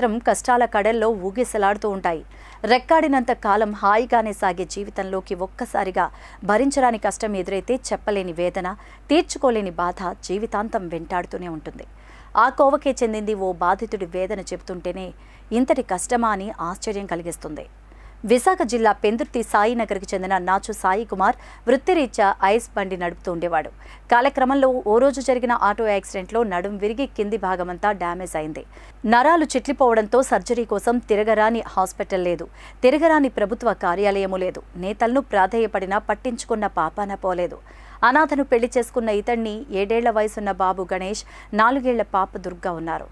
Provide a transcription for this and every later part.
మాత్రం కష్టాల కడల్లో ఊగిసలాడుతూ ఉంటాయి. రెక్కాడినంత కాలం హాయిగానే సాగే జీవితంలోకి ఒక్కసారిగా భరించరాని కష్టం ఎదురైతే చెప్పలేని వేదన తీర్చుకోలేని బాధ జీవితాంతం వెంటాడుతూనే ఉంటుంది. ఆ కోవకే చెందింది ఓ బాధితుడి వేదన చెబుతుంటేనే ఇంతటి కష్టమా అని ఆశ్చర్యం కలిగిస్తుంది. విశాఖ జిల్లా పెందుర్తి సాయినగర్కి చెందిన నాచు సాయి కుమార్ వృత్తిరీత్యా ఐస్ బండి నడుపుతూ ఉండేవాడు. కాలక్రమంలో ఓ రోజు జరిగిన ఆటో యాక్సిడెంట్లో నడుం విరిగి కింది భాగమంతా డ్యామేజ్ అయింది. నరాలు చిట్లిపోవడంతో సర్జరీ కోసం తిరగరాని హాస్పిటల్ లేదు. తిరగరాని ప్రభుత్వ కార్యాలయము లేదు. నేతలను ప్రాధేయపడినా పట్టించుకున్న పాపాన పోలేదు. అనాథను పెళ్ళి చేసుకున్న ఇతన్ని ఏడేళ్ళ వయసున్న బాబు గణేష్ నాలుగేళ్ళ పాప దుర్గా ఉన్నారు.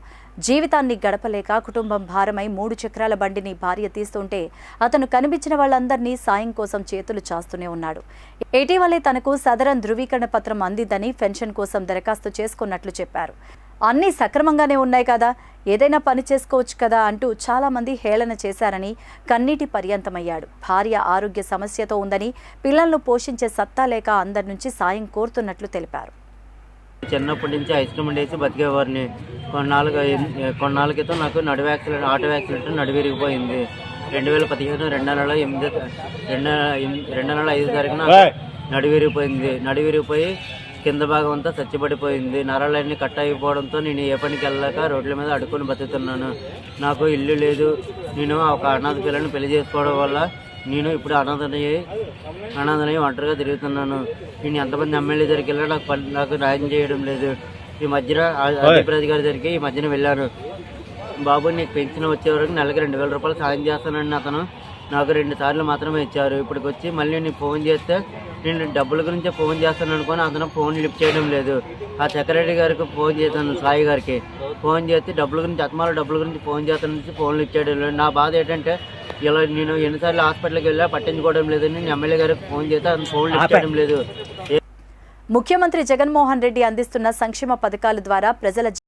జీవితాన్ని గడపలేక కుటుంబం భారమై మూడు చక్రాల బండిని భార్య తీస్తుంటే అతను కనిపించిన వాళ్ళందరినీ సాయం కోసం చేతులు చాస్తూనే ఉన్నాడు. ఇటీవలే తనకు సదరన్ ధృవీకరణ పత్రం అందిందని పెన్షన్ కోసం దరఖాస్తు చేసుకున్నట్లు చెప్పారు. అన్నీ సక్రమంగానే ఉన్నాయి కదా. ఏదైనా పని చేసుకోవచ్చు కదా అంటూ చాలా మంది హేళన చేశారని కన్నీటి పర్యంతమయ్యాడు. భార్య ఆరోగ్య సమస్యతో ఉందని పిల్లలను పోషించే సత్తా లేక అందరి నుంచి సాయం కోరుతున్నట్లు తెలిపారు. చిన్నప్పటి నుంచి ఐస్ క్రీమ్ వేసి బతికేవారిని. కొన్నాళ్ళ కొన్నాళ్ళ క్రితం నాకు నడువు యాక్సిడెంట్ ఆటో యాక్సిడెంట్ నడువు విరిగిపోయింది రెండు వేల పదిహేను రెండు నెలల ఎనిమిది రెండు రెండు నెలల ఐదు తారీఖున నడువు విరిగిపోయింది నడువు విరిగిపోయి కింద భాగం అంతా చచ్చిపడిపోయింది. నరాలన్నీ కట్ అయిపోవడంతో నేను ఏ పనికి వెళ్ళలేక రోడ్ల మీద అడుక్కొని బతుకుతున్నాను. నాకు ఇల్లు లేదు. నేను ఒక అనాథ పిల్లని పెళ్ళి చేసుకోవడం వల్ల నేను ఇప్పుడు అనాథని అనాథని ఒంటరిగా తిరుగుతున్నాను. నేను ఎంతమంది ఎమ్మెల్యే దగ్గరికి వెళ్ళినా నాకు పని నాకు న్యాయం చేయడం లేదు. ఈ మధ్యన అధిప్రతి గారి దగ్గరికి ఈ మధ్యన వెళ్ళాను. బాబు నీకు పెన్షన్ వచ్చే వరకు నెలకి రెండు వేల రూపాయలు సాయం చేస్తానని అతను నాకు రెండు సార్లు మాత్రమే ఇచ్చారు. ఇప్పటికి వచ్చి మళ్ళీ నేను ఫోన్ చేస్తే నేను డబ్బుల గురించే ఫోన్ చేస్తాను అనుకుని అతను ఫోన్ లిఫ్ట్ చేయడం లేదు. ఆ సెక్రటరీ గారికి ఫోన్ చేశాను సాయి గారికి. ఫోన్ చేస్తే డబ్బుల గురించి అత్మాల డబ్బుల గురించి ఫోన్ చేస్తాను ఫోన్ లిఫ్ట్ చేయడం లేదు. నా బాధ ఏంటంటే ఇలా నేను ఎన్నిసార్లు హాస్పిటల్కి వెళ్ళా పట్టించుకోవడం లేదు నేను ఎమ్మెల్యే గారికి ఫోన్ చేస్తే అతను ఫోన్ లిఫ్ట్ చేయడం లేదు. ముఖ్యమంత్రి జగన్మోహన్ రెడ్డి అందిస్తున్న సంక్షేమ పథకాల ద్వారా ప్రజల